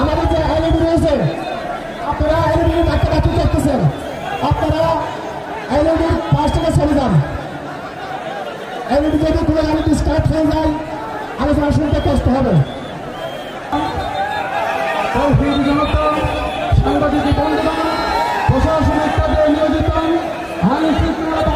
আমাদের যে এলইডি রয়েছে, আপনারা এলইডি ডাক্তার ডাক্তার করতেছেন আপনারা এলইডির পাঁচ টাকা চলে যান। এলইডি যদি কোনো স্টার্ট হয়ে যায়, আলোচনা শুনতে কষ্ট হবে। সাংবাদিক বন্ধুগণ প্রশাসনিক পদে নিয়োজিত আইন শৃঙ্খলা